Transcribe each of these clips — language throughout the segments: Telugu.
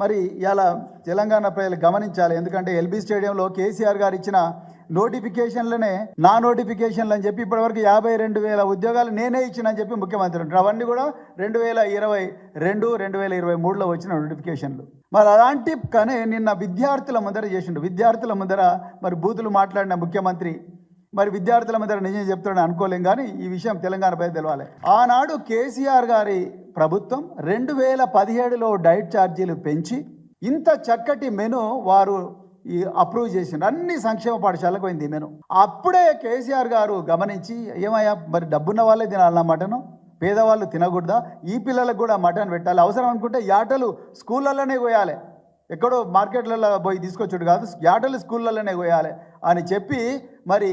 మరి ఇలా తెలంగాణ ప్రజలు గమనించాలి. ఎందుకంటే ఎల్బీ స్టేడియంలో కేసీఆర్ గారు ఇచ్చిన నోటిఫికేషన్లనే నా నోటిఫికేషన్లు అని చెప్పి ఇప్పటివరకు యాభై రెండు వేల ఉద్యోగాలు నేనే ఇచ్చినని చెప్పి ముఖ్యమంత్రి అంటారు అవన్నీ కూడా రెండు వేల ఇరవై రెండు రెండు వేల ఇరవై మూడులో వచ్చిన నోటిఫికేషన్లు. మరి అలాంటి కానీ నిన్న విద్యార్థుల ముందర చేసిండు. విద్యార్థుల ముందర మరి బూతులు మాట్లాడిన ముఖ్యమంత్రి మరి విద్యార్థుల ముందర నిజం చెప్తాడని అనుకోలేం కానీ ఈ విషయం తెలంగాణపై తెలవాలి. ఆనాడు కేసీఆర్ గారి ప్రభుత్వం రెండు వేల పదిహేడులో డైట్ ఛార్జీలు పెంచి ఇంత చక్కటి మెను వారు ఈ అప్రూవ్ చేసిండు అన్ని సంక్షేమ పాఠశాలకు పోయింది ఈ మెను. అప్పుడే కేసీఆర్ గారు గమనించి ఏమయ్యా మరి డబ్బున్న వాళ్ళే తినాలన్నా మటను? పేదవాళ్ళు తినకూడదా? ఈ పిల్లలకు కూడా మటన్ పెట్టాలి. అవసరం అనుకుంటే యాటలు స్కూళ్ళలోనే కోయాలి ఎక్కడో మార్కెట్లలో పోయి తీసుకొచ్చుడు కాదు యాటలు స్కూళ్ళలోనే కోయాలి అని చెప్పి మరి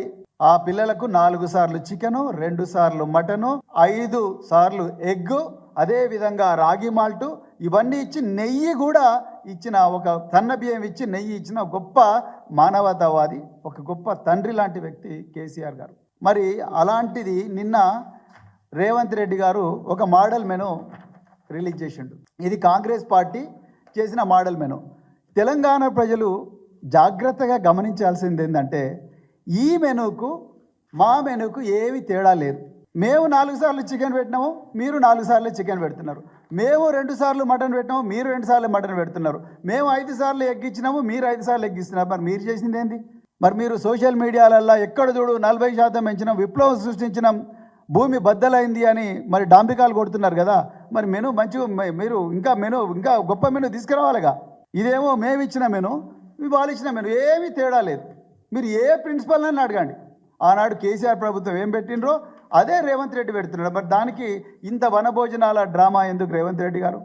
ఆ పిల్లలకు నాలుగు సార్లు చికెను రెండు సార్లు మటను ఐదు సార్లు ఎగ్గు అదేవిధంగా రాగి మాల్టు ఇవన్నీ ఇచ్చి నెయ్యి కూడా ఇచ్చిన ఒక సన్న బియ్యం ఇచ్చి నెయ్యి ఇచ్చిన గొప్ప మానవతావాది ఒక గొప్ప తండ్రి లాంటి వ్యక్తి కేసీఆర్ గారు. మరి అలాంటిది నిన్న రేవంత్ రెడ్డి గారు ఒక మోడల్ మెను రిలీజ్ చేసిండు. ఇది కాంగ్రెస్ పార్టీ చేసిన మోడల్ మెను. తెలంగాణ ప్రజలు జాగ్రత్తగా గమనించాల్సింది ఏంటంటే ఈ మెనుకు మా మెనుకు ఏమి తేడా లేదు. మేము నాలుగు సార్లు చికెన్ పెట్టినాము మీరు నాలుగు సార్లు చికెన్ పెడుతున్నారు. మేము రెండు సార్లు మటన్ పెట్టినాము మీరు రెండు సార్లు మటన్ పెడుతున్నారు. మేము ఐదు సార్లు ఎగ్ ఇచ్చినాము మీరు ఐదు సార్లు ఎగ్ ఇస్తున్నారు. మరి మీరు చేసింది ఏంది? మరి మీరు సోషల్ మీడియాలల్లో ఎక్కడ చూడు నలభై శాతం పెంచినాం విప్లవం సృష్టించినాం భూమి బద్దలైంది అని మరి డాంబికాలు కొడుతున్నారు కదా. మరి మెను మంచిగా మీరు ఇంకా మెను ఇంకా గొప్ప మెను తీసుకురావాలిగా. ఇదేమో మేము ఇచ్చిన మెను వాళ్ళు ఇచ్చిన మెను ఏమీ తేడా లేదు. మీరు ఏ ప్రిన్సిపల్ అని అడగండి. ఆనాడు కేసీఆర్ ప్రభుత్వం ఏం పెట్టినరో అదే రేవంత్ రెడ్డి పెడుతున్నాడు. మరి దానికి ఇంత వనభోజనాల డ్రామా ఎందుకు రేవంత్ రెడ్డి గారు?